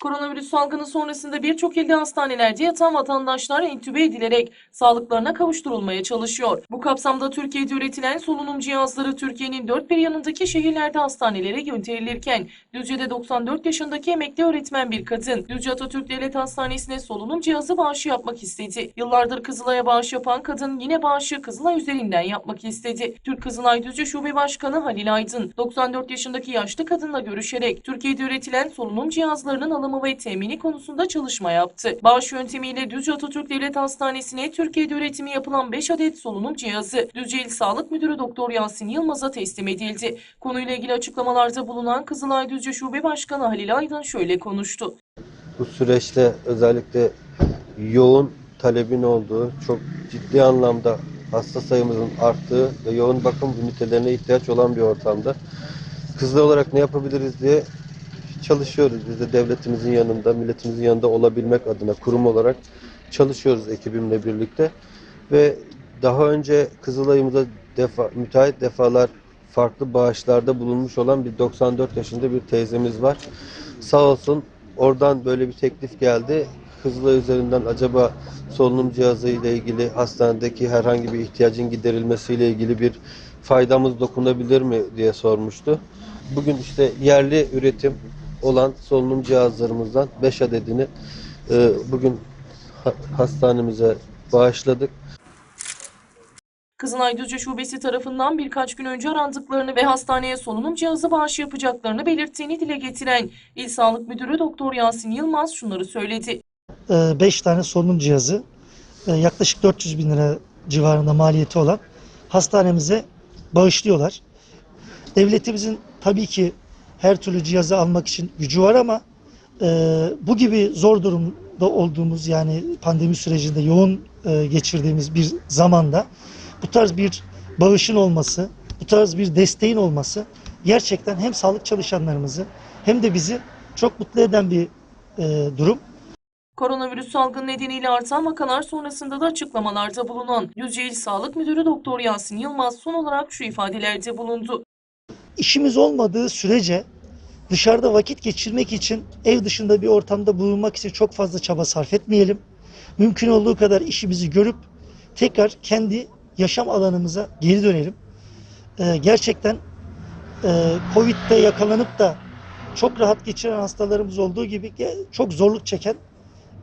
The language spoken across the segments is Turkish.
Koronavirüs salgını sonrasında birçok ilde hastanelerde yatan vatandaşlar entübe edilerek sağlıklarına kavuşturulmaya çalışıyor. Bu kapsamda Türkiye'de üretilen solunum cihazları Türkiye'nin dört bir yanındaki şehirlerde hastanelere gönderilirken Düzce'de 94 yaşındaki emekli öğretmen bir kadın Düzce Atatürk Devlet Hastanesi'ne solunum cihazı bağışı yapmak istedi. Yıllardır Kızılay'a bağış yapan kadın yine bağışı Kızılay üzerinden yapmak istedi. Türk Kızılay Düzce Şube Başkanı Halil Aydın 94 yaşındaki yaşlı kadınla görüşerek Türkiye'de üretilen solunum cihazlarının alımı ve temini konusunda çalışma yaptı. Bağış yöntemiyle Düzce Atatürk Devlet Hastanesi'ne Türkiye'de üretimi yapılan 5 adet solunum cihazı Düzce İl Sağlık Müdürü Doktor Yasin Yılmaz'a teslim edildi. Konuyla ilgili açıklamalarda bulunan Kızılay Düzce Şube Başkanı Halil Aydın şöyle konuştu. Bu süreçte özellikle yoğun talebin olduğu, çok ciddi anlamda hasta sayımızın arttığı ve yoğun bakım ünitelerine ihtiyaç olan bir ortamda hızlı olarak ne yapabiliriz diye çalışıyoruz. Biz de devletimizin yanında, milletimizin yanında olabilmek adına kurum olarak çalışıyoruz ekibimle birlikte. Ve daha önce Kızılay'ımıza defa, müteahhit defalar farklı bağışlarda bulunmuş olan bir 94 yaşında bir teyzemiz var. Sağ olsun oradan böyle bir teklif geldi. Kızılay üzerinden acaba solunum cihazı ile ilgili hastanedeki herhangi bir ihtiyacın giderilmesiyle ilgili bir faydamız dokunabilir mi diye sormuştu. Bugün işte yerli üretim olan solunum cihazlarımızdan 5 adedini e, bugün ha- hastanemize bağışladık. Kızılay Düzce Şubesi tarafından birkaç gün önce arandıklarını ve hastaneye solunum cihazı bağışı yapacaklarını belirttiğini dile getiren İl Sağlık Müdürü Doktor Yasin Yılmaz şunları söyledi. 5 tane solunum cihazı e, yaklaşık 400 bin lira civarında maliyeti olan hastanemize bağışlıyorlar. Devletimizin tabii ki her türlü cihazı almak için gücü var ama e, bu gibi zor durumda olduğumuz yani pandemi sürecinde yoğun e, geçirdiğimiz bir zamanda bu tarz bir bağışın olması, bu tarz bir desteğin olması gerçekten hem sağlık çalışanlarımızı hem de bizi çok mutlu eden bir e, durum. Koronavirüs salgını nedeniyle artan vakalar sonrasında da açıklamalarda bulunan Düzce İl Sağlık Müdürü Doktor Yasin Yılmaz son olarak şu ifadelerde bulundu. İşimiz olmadığı sürece dışarıda vakit geçirmek için ev dışında bir ortamda bulunmak için çok fazla çaba sarf etmeyelim. Mümkün olduğu kadar işimizi görüp tekrar kendi yaşam alanımıza geri dönelim. Ee, gerçekten e, Covid'de yakalanıp da çok rahat geçiren hastalarımız olduğu gibi çok zorluk çeken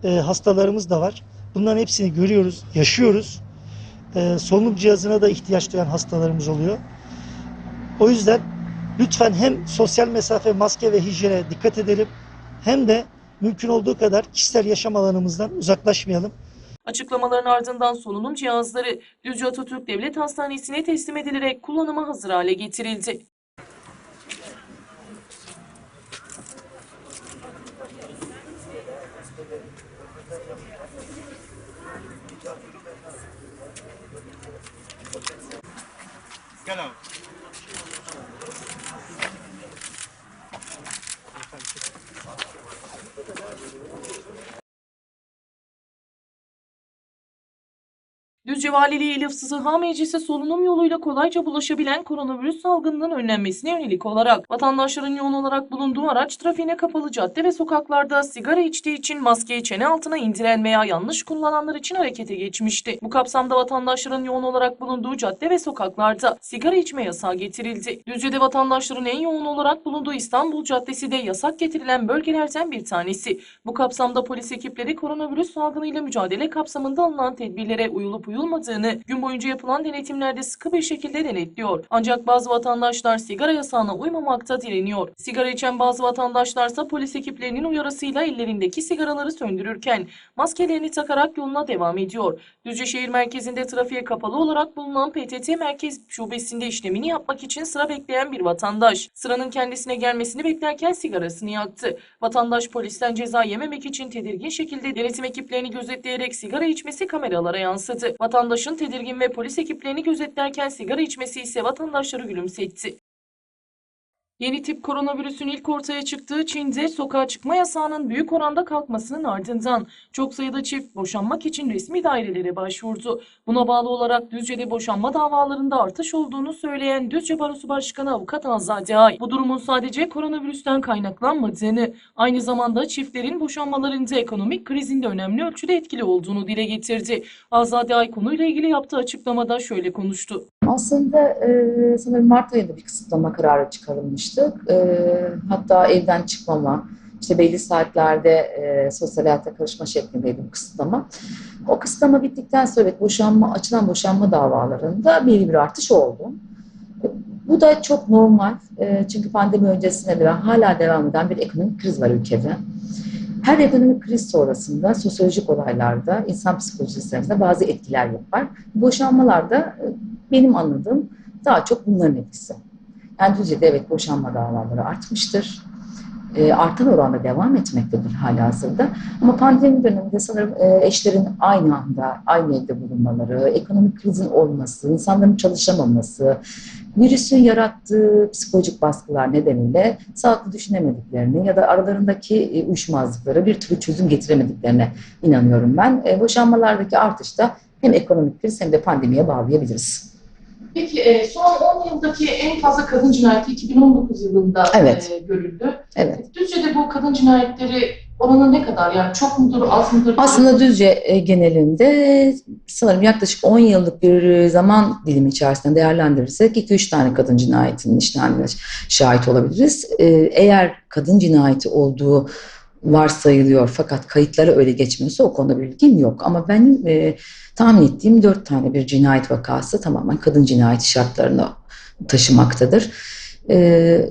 e, hastalarımız da var. Bunların hepsini görüyoruz, yaşıyoruz. E, solunum cihazına da ihtiyaç duyan hastalarımız oluyor. O yüzden lütfen hem sosyal mesafe, maske ve hijyene dikkat edelim hem de mümkün olduğu kadar kişisel yaşam alanımızdan uzaklaşmayalım. Açıklamaların ardından solunum cihazları Düzce Atatürk Devlet Hastanesi'ne teslim edilerek kullanıma hazır hale getirildi. Gel abi. Düzce Valiliği İl Sıha Meclisi solunum yoluyla kolayca bulaşabilen koronavirüs salgınının önlenmesine yönelik olarak vatandaşların yoğun olarak bulunduğu araç trafiğine kapalı cadde ve sokaklarda sigara içtiği için maskeyi çene altına indiren veya yanlış kullananlar için harekete geçmişti. Bu kapsamda vatandaşların yoğun olarak bulunduğu cadde ve sokaklarda sigara içme yasağı getirildi. Düzce'de vatandaşların en yoğun olarak bulunduğu İstanbul Caddesi de yasak getirilen bölgelerden bir tanesi. Bu kapsamda polis ekipleri koronavirüs salgınıyla mücadele kapsamında alınan tedbirlere uyulup uyulmadığını gün boyunca yapılan denetimlerde sıkı bir şekilde denetliyor. Ancak bazı vatandaşlar sigara yasağına uymamakta direniyor. Sigara içen bazı vatandaşlarsa polis ekiplerinin uyarısıyla ellerindeki sigaraları söndürürken maskelerini takarak yoluna devam ediyor. Düzce şehir merkezinde trafiğe kapalı olarak bulunan PTT Merkez Şubesi'nde işlemini yapmak için sıra bekleyen bir vatandaş. Sıranın kendisine gelmesini beklerken sigarasını yaktı. Vatandaş polisten ceza yememek için tedirgin şekilde denetim ekiplerini gözetleyerek sigara içmesi kameralara yansıdı. Vatandaşın tedirgin ve polis ekiplerini gözetlerken sigara içmesi ise vatandaşları gülümsetti. Yeni tip koronavirüsün ilk ortaya çıktığı Çin'de sokağa çıkma yasağının büyük oranda kalkmasının ardından çok sayıda çift boşanmak için resmi dairelere başvurdu. Buna bağlı olarak Düzce'de boşanma davalarında artış olduğunu söyleyen Düzce Barosu Başkanı Avukat Azade Ay, bu durumun sadece koronavirüsten kaynaklanmadığını, aynı zamanda çiftlerin boşanmalarında ekonomik krizin de önemli ölçüde etkili olduğunu dile getirdi. Azade Ay konuyla ilgili yaptığı açıklamada şöyle konuştu. Aslında e, sanırım Mart ayında bir kısıtlama kararı çıkarılmıştı. E, hatta evden çıkmama, işte belli saatlerde e, sosyal hayata karışma şeklindeydi bu kısıtlama. O kısıtlama bittikten sonra boşanma, açılan boşanma davalarında belli bir artış oldu. E, Bu da çok normal. E, çünkü pandemi öncesinde de hala devam eden bir ekonomik kriz var ülkede. Her ekonomik kriz sonrasında sosyolojik olaylarda, insan psikolojisi üzerinde bazı etkiler yapar. Boşanmalarda e, benim anladığım daha çok bunların etkisi. Yani Düzce'de evet boşanma davaları artmıştır. E, artan oranda devam etmektedir hala hazırda. Ama pandemi döneminde sanırım e, eşlerin aynı anda, aynı evde bulunmaları, ekonomik krizin olması, insanların çalışamaması, virüsün yarattığı psikolojik baskılar nedeniyle sağlıklı düşünemediklerini ya da aralarındaki e, uyuşmazlıklara bir türlü çözüm getiremediklerine inanıyorum ben. E, boşanmalardaki artış da hem ekonomik kriz hem de pandemiye bağlayabiliriz. Peki e, son 10 yıldaki en fazla kadın cinayeti 2019 yılında Evet. e, görüldü. Evet. Düzce'de bu kadın cinayetleri oranı ne kadar? Yani çok mudur, az mıdır? Aslında Düzce e, genelinde sanırım yaklaşık 10 yıllık bir e, zaman dilimi içerisinde değerlendirirsek 2-3 tane kadın cinayetinin işlendiğine şahit olabiliriz. E, Eğer kadın cinayeti olduğu varsayılıyor fakat kayıtlara öyle geçmiyorsa o konuda bilgim yok. Ama benim e, tahmin ettiğim 4 tane bir cinayet vakası tamamen kadın cinayeti şartlarını taşımaktadır. Ee,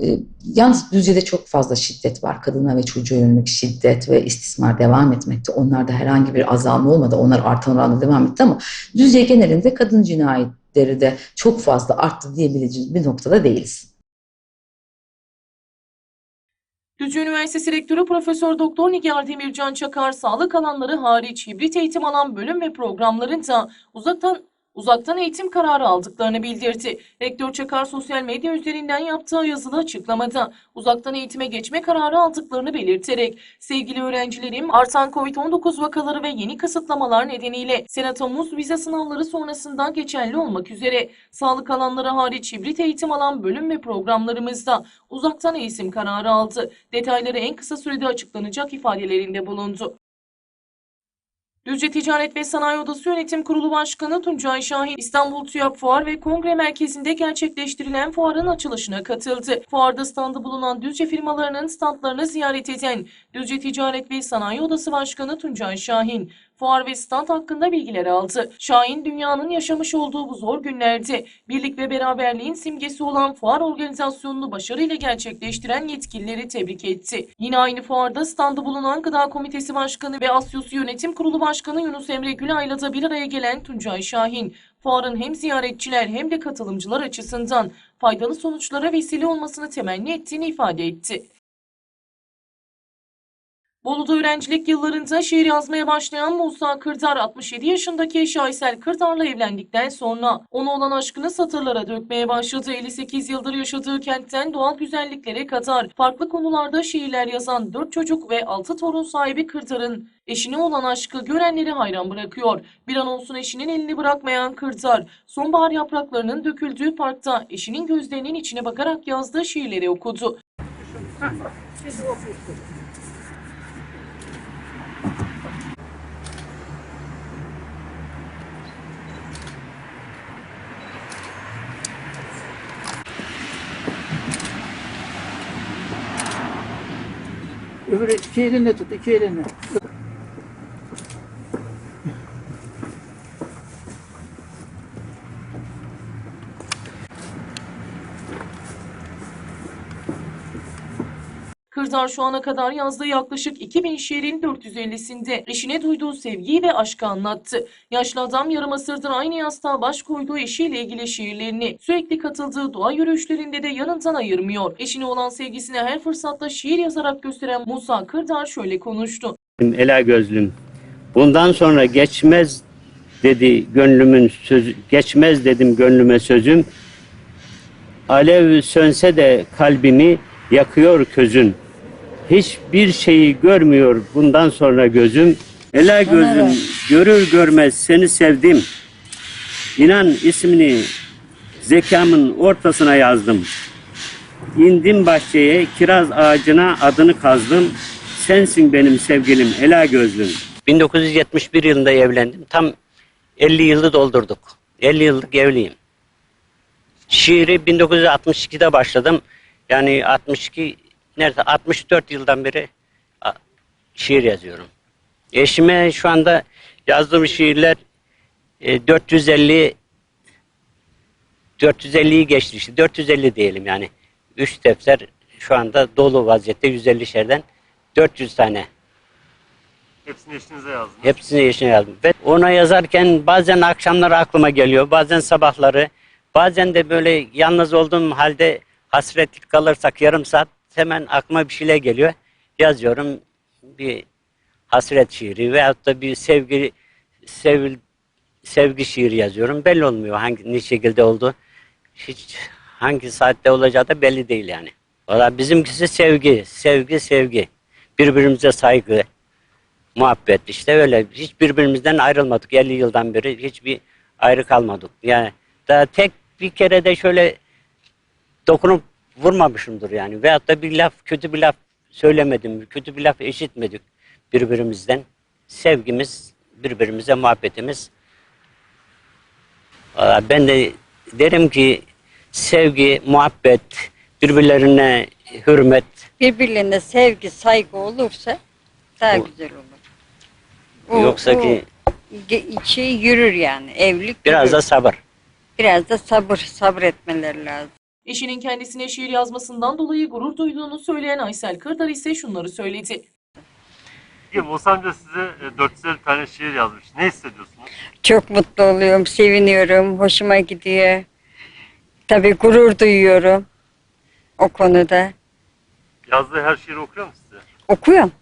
e, yalnız Düzce'de çok fazla şiddet var. Kadına ve çocuğa yönelik şiddet ve istismar devam etmekte. Onlarda herhangi bir azalma olmadı. Onlar artan oranda devam etti ama Düzce genelinde kadın cinayetleri de çok fazla arttı diyebileceğimiz bir noktada değiliz. Düzce Üniversitesi Rektörü Profesör Doktor Nigar Demircan Çakar, sağlık alanları hariç hibrit eğitim alan bölüm ve programlarında uzaktan uzaktan eğitim kararı aldıklarını bildirdi. Rektör Çakar sosyal medya üzerinden yaptığı yazılı açıklamada uzaktan eğitime geçme kararı aldıklarını belirterek sevgili öğrencilerim artan COVID-19 vakaları ve yeni kısıtlamalar nedeniyle senatomuz vize sınavları sonrasında geçerli olmak üzere sağlık alanları hariç hibrit eğitim alan bölüm ve programlarımızda uzaktan eğitim kararı aldı. Detayları en kısa sürede açıklanacak ifadelerinde bulundu. Düzce Ticaret ve Sanayi Odası Yönetim Kurulu Başkanı Tuncay Şahin, İstanbul TÜYAP Fuar ve Kongre Merkezi'nde gerçekleştirilen fuarın açılışına katıldı. Fuarda standı bulunan Düzce firmalarının standlarını ziyaret eden Düzce Ticaret ve Sanayi Odası Başkanı Tuncay Şahin, fuar ve stand hakkında bilgiler aldı. Şahin, dünyanın yaşamış olduğu bu zor günlerde birlik ve beraberliğin simgesi olan fuar organizasyonunu başarıyla gerçekleştiren yetkilileri tebrik etti. Yine aynı fuarda standı bulunan Gıda Komitesi Başkanı ve Asyos Yönetim Kurulu Başkanı Yunus Emre Gülay'la da bir araya gelen Tuncay Şahin, fuarın hem ziyaretçiler hem de katılımcılar açısından faydalı sonuçlara vesile olmasını temenni ettiğini ifade etti. Bolu'da öğrencilik yıllarında şiir yazmaya başlayan Musa Kırdar 67 yaşındaki eşi Aysel Kırdar'la evlendikten sonra ona olan aşkını satırlara dökmeye başladı. 58 yıldır yaşadığı kentten doğal güzelliklere kadar farklı konularda şiirler yazan 4 çocuk ve 6 torun sahibi Kırdar'ın eşine olan aşkı görenleri hayran bırakıyor. Bir an olsun eşinin elini bırakmayan Kırdar, sonbahar yapraklarının döküldüğü parkta eşinin gözlerinin içine bakarak yazdığı şiirleri okudu. Öbürü şeyden de tut, iki elinden. Kırdar şu ana kadar yazdığı yaklaşık 2000 şiirin 450'sinde eşine duyduğu sevgiyi ve aşkı anlattı. Yaşlı adam yarım asırdır aynı yastığa baş koyduğu eşiyle ilgili şiirlerini sürekli katıldığı doğa yürüyüşlerinde de yanından ayırmıyor. Eşine olan sevgisini her fırsatta şiir yazarak gösteren Musa Kırdar şöyle konuştu. Ela gözlüm. Bundan sonra geçmez dedi gönlümün sözü, geçmez dedim gönlüme sözüm. alev sönse de kalbimi yakıyor közün. Hiçbir şeyi görmüyor bundan sonra gözüm. Ela gözüm görür görmez seni sevdim. İnan ismini zekamın ortasına yazdım. İndim bahçeye, kiraz ağacına adını kazdım. Sensin benim sevgilim, ela gözlüm. 1971 yılında evlendim. Tam 50 yılı doldurduk. 50 yıllık evliyim. Şiiri 1962'de başladım. Yani 62 nerede 64 yıldan beri şiir yazıyorum. Eşime şu anda yazdığım şiirler e, 450 450'yi geçti işte. 450 diyelim yani. 3 defter şu anda dolu vaziyette 150 şerden 400 tane. Hepsini eşinize yazdınız. Hepsini eşine yazdım. Ve ona yazarken bazen akşamları aklıma geliyor. Bazen sabahları. Bazen de böyle yalnız olduğum halde hasretlik kalırsak yarım saat hemen aklıma bir şeyler geliyor. Yazıyorum bir hasret şiiri veyahut da bir sevgi sevil, sevgi şiiri yazıyorum. Belli olmuyor hangi ne şekilde oldu. Hiç hangi saatte olacağı da belli değil yani. Valla bizimkisi sevgi, sevgi, sevgi. Birbirimize saygı, muhabbet işte öyle. Hiç birbirimizden ayrılmadık 50 yıldan beri. Hiçbir ayrı kalmadık. Yani daha tek bir kere de şöyle dokunup vurmamışımdır yani. Veyahut da bir laf, kötü bir laf söylemedim, kötü bir laf eşitmedik birbirimizden. Sevgimiz, birbirimize muhabbetimiz. Ben de derim ki sevgi, muhabbet, birbirlerine hürmet, birbirlerine sevgi, saygı olursa daha O- güzel olur. yoksa ki ge- içi yürür yani. Evlilik biraz yürür. da sabır. biraz da sabır, sabretmeleri lazım. Eşinin kendisine şiir yazmasından dolayı gurur duyduğunu söyleyen Aysel Kırdar ise şunları söyledi. Peki Bosancı size e, 450 tane şiir yazmış. Ne hissediyorsunuz? Çok mutlu oluyorum, seviniyorum, hoşuma gidiyor. Tabii gurur duyuyorum o konuda. Yazdığı her şiiri okuyor mu size? Okuyorum.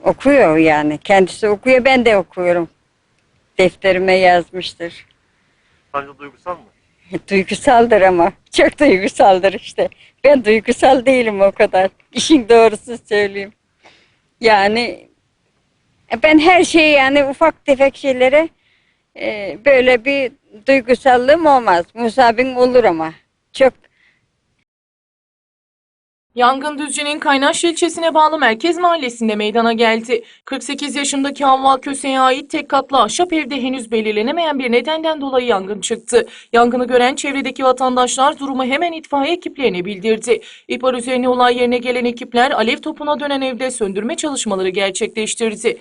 Okuyor yani. Kendisi okuyor, ben de okuyorum. Defterime yazmıştır. Bosancı duygusal mı? Duygusaldır ama. Çok duygusaldır işte. Ben duygusal değilim o kadar. İşin doğrusu söyleyeyim. Yani e, ben her şeyi yani ufak tefek şeylere e, böyle bir duygusallığım olmaz. Musabim olur ama. Çok Yangın Düzce'nin Kaynaşlı ilçesine bağlı Merkez Mahallesi'nde meydana geldi. 48 yaşındaki Havva Köse'ye ait tek katlı ahşap evde henüz belirlenemeyen bir nedenden dolayı yangın çıktı. Yangını gören çevredeki vatandaşlar durumu hemen itfaiye ekiplerine bildirdi. İhbar üzerine olay yerine gelen ekipler alev topuna dönen evde söndürme çalışmaları gerçekleştirdi.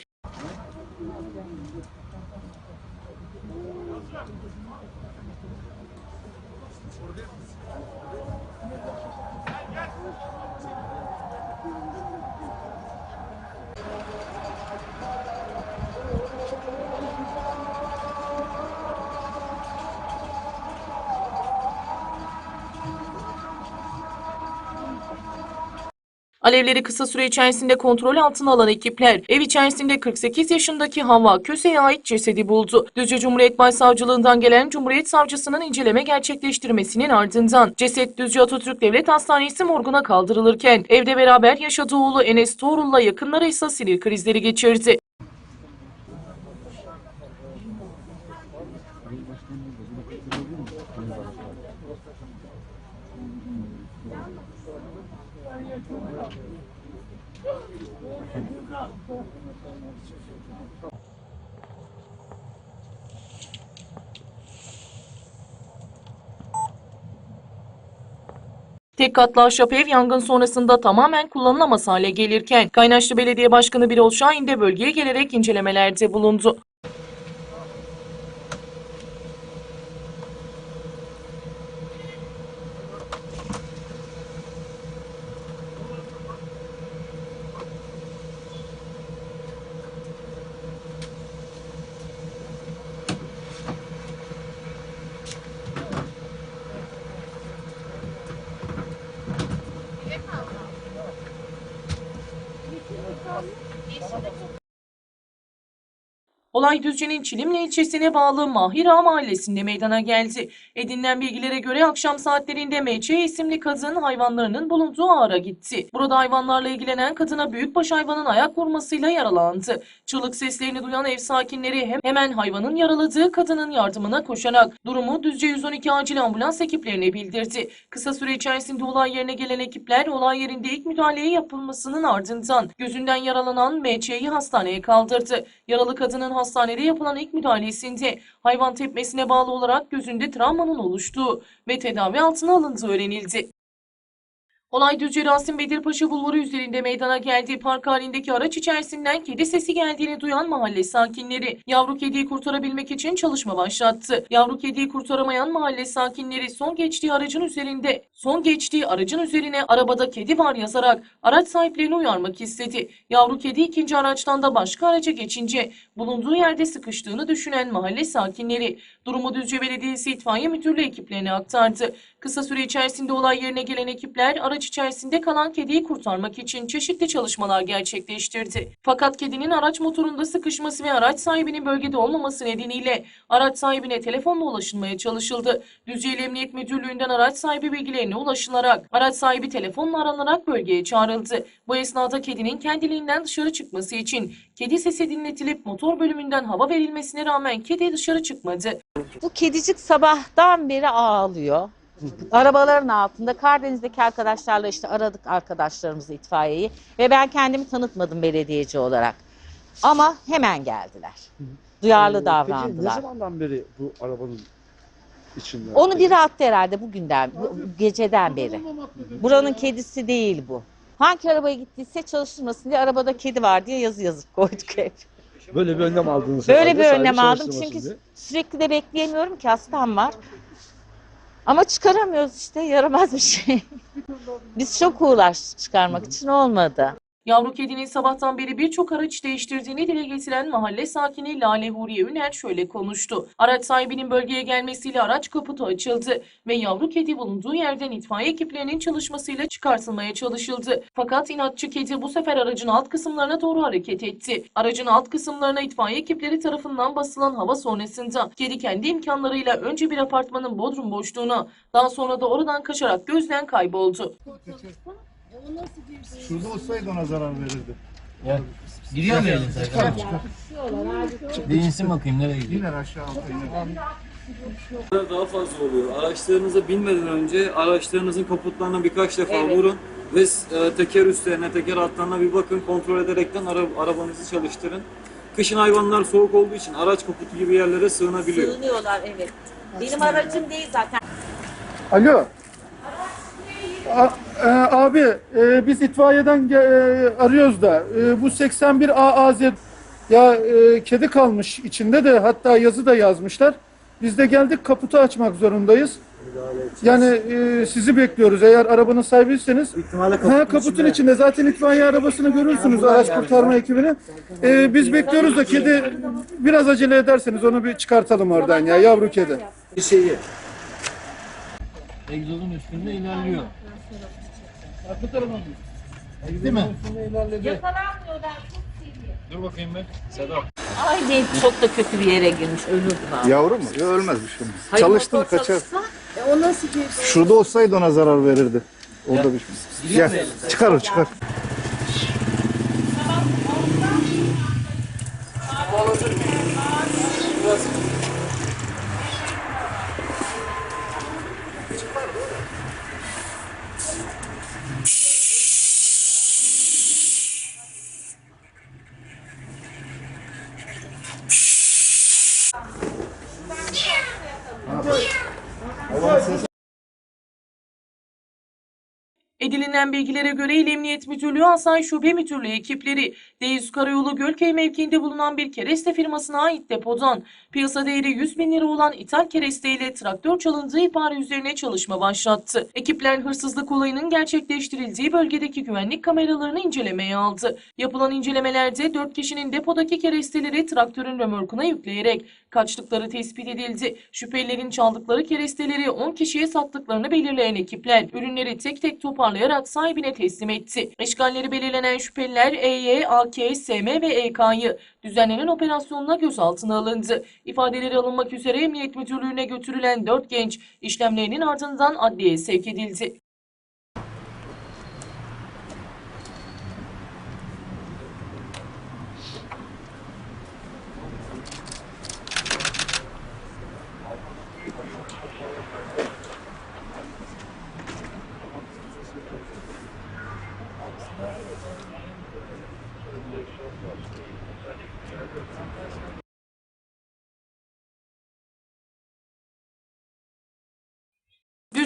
Alevleri kısa süre içerisinde kontrol altına alan ekipler ev içerisinde 48 yaşındaki Havva Köse'ye ait cesedi buldu. Düzce Cumhuriyet Başsavcılığından gelen Cumhuriyet Savcısının inceleme gerçekleştirmesinin ardından ceset Düzce Atatürk Devlet Hastanesi morguna kaldırılırken evde beraber yaşadığı oğlu Enes Tuğrul'la yakınları ise sinir krizleri geçirdi. Tek katlı ahşap ev yangın sonrasında tamamen kullanılamaz hale gelirken Kaynaşlı Belediye Başkanı Birol Şahin de bölgeye gelerek incelemelerde bulundu. Isso, daqui. Olay Düzce'nin Çilimli ilçesine bağlı Mahira mahallesinde meydana geldi. Edinilen bilgilere göre akşam saatlerinde MÇ isimli kadın hayvanlarının bulunduğu ağara gitti. Burada hayvanlarla ilgilenen kadına büyükbaş hayvanın ayak vurmasıyla yaralandı. Çığlık seslerini duyan ev sakinleri hem hemen hayvanın yaraladığı kadının yardımına koşarak durumu Düzce 112 acil ambulans ekiplerine bildirdi. Kısa süre içerisinde olay yerine gelen ekipler olay yerinde ilk müdahaleyi yapılmasının ardından gözünden yaralanan MÇ'yi hastaneye kaldırdı. Yaralı kadının hastanede yapılan ilk müdahalesinde hayvan tepmesine bağlı olarak gözünde travmanın oluştuğu ve tedavi altına alındığı öğrenildi. Olay Düzce Rasim Bedirpaşa Bulvarı üzerinde meydana geldiği park halindeki araç içerisinden kedi sesi geldiğini duyan mahalle sakinleri yavru kediyi kurtarabilmek için çalışma başlattı. Yavru kediyi kurtaramayan mahalle sakinleri son geçtiği aracın üzerinde son geçtiği aracın üzerine arabada kedi var yazarak araç sahiplerini uyarmak istedi. Yavru kedi ikinci araçtan da başka araca geçince bulunduğu yerde sıkıştığını düşünen mahalle sakinleri durumu Düzce Belediyesi İtfaiye Müdürlüğü ekiplerine aktardı. Kısa süre içerisinde olay yerine gelen ekipler araç içerisinde kalan kediyi kurtarmak için çeşitli çalışmalar gerçekleştirdi. Fakat kedinin araç motorunda sıkışması ve araç sahibinin bölgede olmaması nedeniyle araç sahibine telefonla ulaşılmaya çalışıldı. Düzce'li Emniyet Müdürlüğü'nden araç sahibi bilgilerine ulaşılarak araç sahibi telefonla aranarak bölgeye çağrıldı. Bu esnada kedinin kendiliğinden dışarı çıkması için kedi sesi dinletilip motor bölümünden hava verilmesine rağmen kedi dışarı çıkmadı. Bu kedicik sabahtan beri ağlıyor. Arabaların altında Karadeniz'deki arkadaşlarla işte aradık arkadaşlarımızı itfaiyeyi ve ben kendimi tanıtmadım belediyeci olarak. Ama hemen geldiler. Duyarlı Ee, Peki davrandılar. ne zamandan beri bu arabanın içinde? Onu biri attı herhalde bugünden, bu geceden beri. Buranın kedisi değil bu. Hangi arabaya gittiyse çalıştırmasın diye arabada kedi var diye yazı yazıp koyduk hep. Böyle bir önlem aldınız Böyle herhalde, bir sahibi önlem aldım çalıştırmasın çünkü diye. sürekli de bekleyemiyorum ki hastam var. Ama çıkaramıyoruz işte yaramaz bir şey. Biz çok uğraştık çıkarmak için olmadı. Yavru kedinin sabahtan beri birçok araç değiştirdiğini dile getiren mahalle sakini Lale Huriye Üner şöyle konuştu. Araç sahibinin bölgeye gelmesiyle araç kaputu açıldı ve yavru kedi bulunduğu yerden itfaiye ekiplerinin çalışmasıyla çıkartılmaya çalışıldı. Fakat inatçı kedi bu sefer aracın alt kısımlarına doğru hareket etti. Aracın alt kısımlarına itfaiye ekipleri tarafından basılan hava sonrasında kedi kendi imkanlarıyla önce bir apartmanın bodrum boşluğuna daha sonra da oradan kaçarak gözden kayboldu. Şurada olsaydı ona zarar verirdi. Giriyor mu elinize? Bir insin bakayım nereye gidiyor. İner aşağı alta iner. Daha fazla oluyor. Araçlarınıza binmeden önce araçlarınızın kaputlarına birkaç defa vurun ve e, teker üstlerine, teker altlarına bir bakın, kontrol ederekten ara, arabanızı çalıştırın. Kışın hayvanlar soğuk olduğu için araç kaputu gibi yerlere sığınabiliyor. Sığınıyorlar evet. Benim aracım değil zaten. Alo. A- e, abi e, biz itfaiyeden e, arıyoruz da e, bu 81 AAZ ya e, kedi kalmış içinde de hatta yazı da yazmışlar. Biz de geldik kaputu açmak zorundayız. Yani e, sizi bekliyoruz eğer arabanın sahibiyseniz. Ha, kaputun içinde zaten itfaiye arabasını görürsünüz araç kurtarma ekibini. E, biz bekliyoruz da kedi biraz acele ederseniz onu bir çıkartalım oradan ya yavru kedi. Bir şeyi. Egzozun üstünde ilerliyor. Değil mi? Dur bakayım ben. Sedat. Ay çok da kötü bir yere girmiş ölürdü abi. Yavru mu? Yok ölmez bir şey. olmaz. Hayır, Çalıştım motor kaçar. çalışsa, e, o nasıl bir Şurada olsaydı ona zarar verirdi. Orada bir şey. Gel. Çıkar o çıkar. Edinilen bilgilere göre İl Emniyet Müdürlüğü Asayiş Şube Müdürlüğü ekipleri D100 Karayolu Gölköy mevkiinde bulunan bir kereste firmasına ait depodan piyasa değeri 100 bin lira olan ithal kereste ile traktör çalındığı ihbarı üzerine çalışma başlattı. Ekipler hırsızlık olayının gerçekleştirildiği bölgedeki güvenlik kameralarını incelemeye aldı. Yapılan incelemelerde 4 kişinin depodaki keresteleri traktörün römorkuna yükleyerek kaçtıkları tespit edildi. Şüphelilerin çaldıkları keresteleri 10 kişiye sattıklarını belirleyen ekipler ürünleri tek tek toparladı toparlayarak sahibine teslim etti. Eşkalleri belirlenen şüpheliler EY, AK, SM ve EK'yı düzenlenen operasyonla gözaltına alındı. İfadeleri alınmak üzere Emniyet Müdürlüğü'ne götürülen 4 genç işlemlerinin ardından adliyeye sevk edildi.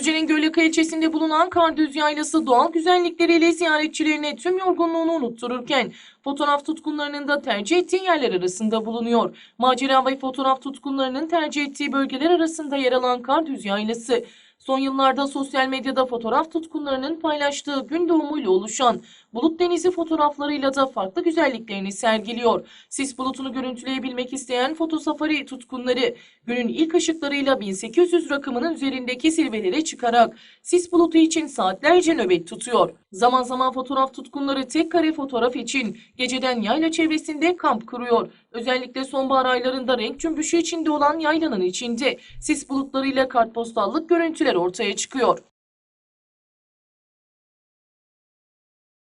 Düzce'nin Gölyaka ilçesinde bulunan Kardüz Yaylası doğal güzellikleriyle ziyaretçilerine tüm yorgunluğunu unuttururken fotoğraf tutkunlarının da tercih ettiği yerler arasında bulunuyor. Macera ve fotoğraf tutkunlarının tercih ettiği bölgeler arasında yer alan Kardüz Yaylası, son yıllarda sosyal medyada fotoğraf tutkunlarının paylaştığı gün doğumuyla oluşan bulut denizi fotoğraflarıyla da farklı güzelliklerini sergiliyor. Sis bulutunu görüntüleyebilmek isteyen fotosafari tutkunları günün ilk ışıklarıyla 1800 rakımının üzerindeki zirvelere çıkarak sis bulutu için saatlerce nöbet tutuyor. Zaman zaman fotoğraf tutkunları tek kare fotoğraf için geceden yayla çevresinde kamp kuruyor. Özellikle sonbahar aylarında renk cümbüşü içinde olan yaylanın içinde sis bulutlarıyla kartpostallık görüntüler ortaya çıkıyor.